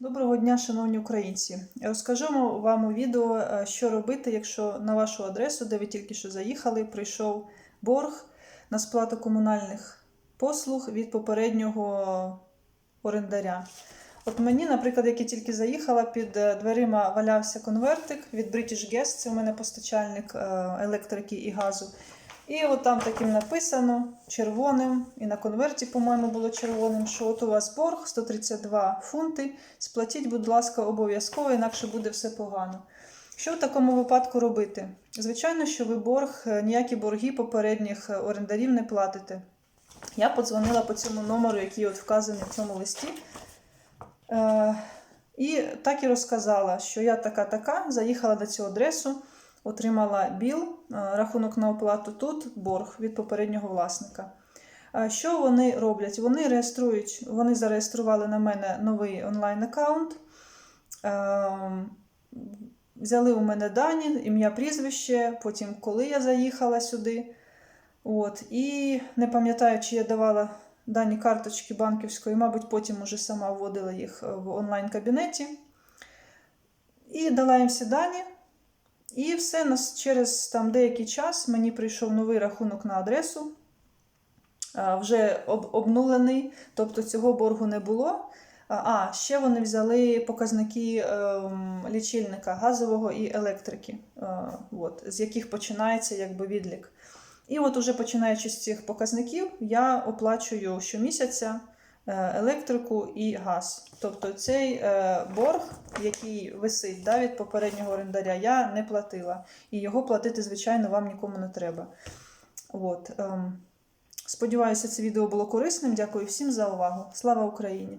Доброго дня, шановні українці. Розкажемо вам у відео, е, що робити, якщо на вашу адресу, де ви тільки що заїхали, прийшов борг на сплату комунальних послуг від попереднього орендаря. От мені, наприклад, як я тільки заїхала, під е, дверима валявся конвертик від British Gas, це у мене постачальник е, електрики і газу. І от там таким написано червоним, і на конверті, по-моєму, було червоним, що от у вас борг 132 фунти. Сплатіть, будь ласка, обов'язково, інакше буде все погано. Що в такому випадку робити? Звичайно, що ви борг, е, ніякі борги попередніх е, орендарів не платите. Я подзвонила по цьому номеру, який от вказаний в цьому листі. Е, і так і розказала, що я така-така, заїхала на цю адресу, отримала біл, е, рахунок на оплату тут, борг від попереднього власника. Що вони роблять? Вони реєструють, вони зареєстрували на мене новий онлайн-аккаунт, ем, взяли у мене дані, ім'я, прізвище, потім коли я заїхала сюди. От, і не пам'ятаю, чи я давала дані карточки банківської, мабуть, потім уже сама вводила їх в онлайн-кабінеті. І дала їм всі дані. І все через там деякий час мені прийшов новий рахунок на адресу, вже об, обнулений, тобто цього боргу не було. А, ще вони взяли показники ем, лічильника газового і електрики, е, от, з яких починається якби відлік. І от уже починаючи з цих показників, я оплачую щомісяця е, електрику і газ. Тобто цей е, борг, який висить да, від попереднього орендаря, я не платила. І його платити, звичайно, вам нікому не треба. От, ем, Сподіваюся, це відео було корисним. Дякую всім за увагу. Слава Україні!